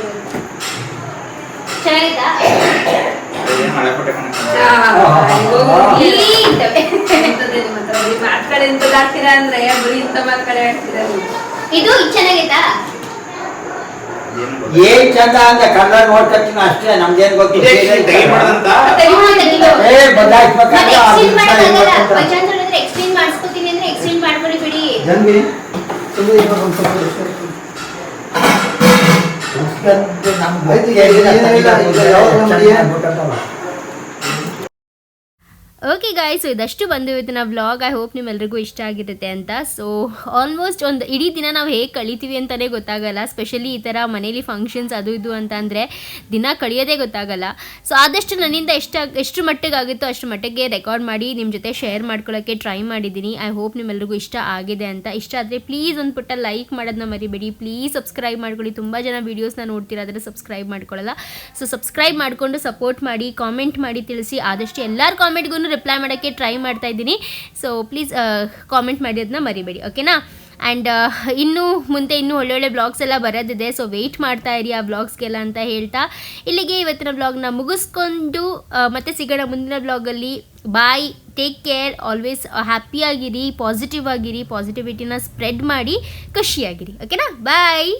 ಚೆನ್ನಾಗಿತ್ತಾ. ಮಾತ್ಕಡೆ ಎಂತದ್ದು ಹಾಕ್ತೀರಾ ಅಂದ್ರೆ ಬರೀ ಇಂಥ ಮಾತ್ಕಡೆ ಹಾಕ್ತೀರಾ. ಇದು ಚೆನ್ನಾಗಿತ್ತಾ? ಏನು ಚಂದ ಅಂತ ಕನ್ನಡ ನೋಡ್ಕೊತೀನಿ ಅಷ್ಟೇ ನಮ್ದೇನ್ ಗೊತ್ತು? ನಮ್ಗ್ ಆಯ್ತು, ಗೊತ್ತಿದೆ, ಈಗ ಏನಿಲ್ಲ, ಈಗ ಯಾವಾಗ ಮಾಡಿ? ಚೆನ್ನಾಗ್ ಗೊತ್ತಾಗಲ್ಲ. ಓಕೆ ಗಾಯ್ಸ್ ಇದಷ್ಟು ಬಂದು ಇವತ್ತಿನ ವ್ಲಾಗ್ ಐ ಹೋಪ್ ನಿಮ್ಮೆಲ್ಲರಿಗೂ ಇಷ್ಟ ಆಗಿರುತ್ತೆ ಅಂತ. ಸೊ ಆಲ್ಮೋಸ್ಟ್ ಒಂದು ಇಡೀ ದಿನ ನಾವು ಹೇಗೆ ಕಳಿತೀವಿ ಅಂತಲೇ ಗೊತ್ತಾಗಲ್ಲ. ಸ್ಪೆಷಲಿ ಈ ಥರ ಮನೇಲಿ ಫಂಕ್ಷನ್ಸ್ ಅದು ಇದು ಅಂತ ಅಂದರೆ ದಿನ ಕಳಿಯೋದೇ ಗೊತ್ತಾಗಲ್ಲ. ಸೊ ಆದಷ್ಟು ನನ್ನಿಂದ ಎಷ್ಟು ಎಷ್ಟು ಮಟ್ಟಿಗೆ ಆಗುತ್ತೋ ಅಷ್ಟು ಮಟ್ಟಿಗೆ ರೆಕಾರ್ಡ್ ಮಾಡಿ ನಿಮ್ಮ ಜೊತೆ ಶೇರ್ ಮಾಡ್ಕೊಳ್ಳೋಕ್ಕೆ ಟ್ರೈ ಮಾಡಿದ್ದೀನಿ ಐ ಹೋಪ್ ನಿಮ್ಮೆಲ್ಲರಿಗೂ ಇಷ್ಟ ಆಗಿದೆ ಅಂತ. ಇಷ್ಟ ಆದರೆ ಪ್ಲೀಸ್ ಒಂದು ಪುಟ್ಟ ಲೈಕ್ ಮಾಡೋದನ್ನ ಮರಿಬೇಡಿ. ಪ್ಲೀಸ್ ಸಬ್ಸ್ಕ್ರೈಬ್ ಮಾಡ್ಕೊಳ್ಳಿ. ತುಂಬ ಜನ ವೀಡಿಯೋಸ್ನ ನೋಡ್ತೀರಾ, ಆದರೆ ಸಬ್ಸ್ಕ್ರೈಬ್ ಮಾಡ್ಕೊಳ್ಳಲ್ಲ ಸೊ ಸಬ್ಸ್ಕ್ರೈಬ್ ಮಾಡಿಕೊಂಡು ಸಪೋರ್ಟ್ ಮಾಡಿ ಕಾಮೆಂಟ್ ಮಾಡಿ ತಿಳಿಸಿ. ಆದಷ್ಟು ಎಲ್ಲರ ಕಾಮೆಂಟ್ಗೂ ರಿಪ್ಲೈ ಮಾಡೋಕ್ಕೆ ಟ್ರೈ ಮಾಡ್ತಾ ಇದ್ದೀನಿ. ಸೊ ಪ್ಲೀಸ್ ಕಾಮೆಂಟ್ ಮಾಡಿ ಅದನ್ನ ಮರಿಬೇಡಿ ಓಕೆನಾ ಆ್ಯಂಡ್ ಇನ್ನೂ ಮುಂದೆ ಇನ್ನೂ ಒಳ್ಳೊಳ್ಳೆ ಬ್ಲಾಗ್ಸ್ ಎಲ್ಲ ಬರೋದಿದೆ ಸೊ ವೆಯ್ಟ್ ಮಾಡ್ತಾ ಇರಿ ಆ ಬ್ಲಾಗ್ಸ್ಗೆಲ್ಲ ಅಂತ ಹೇಳ್ತಾ. ಇಲ್ಲಿಗೆ ಇವತ್ತಿನ ಬ್ಲಾಗ್ನ ಮುಗಿಸ್ಕೊಂಡು ಮತ್ತೆ ಸಿಗೋಣ ಮುಂದಿನ ಬ್ಲಾಗಲ್ಲಿ ಬಾಯ್ ಟೇಕ್ ಕೇರ್ ಆಲ್ವೇಸ್ ಹ್ಯಾಪಿಯಾಗಿರಿ ಪಾಸಿಟಿವ್ ಆಗಿರಿ ಪಾಸಿಟಿವಿಟಿನ ಸ್ಪ್ರೆಡ್ ಮಾಡಿ ಖುಷಿಯಾಗಿರಿ ಓಕೆನಾ ಬಾಯ್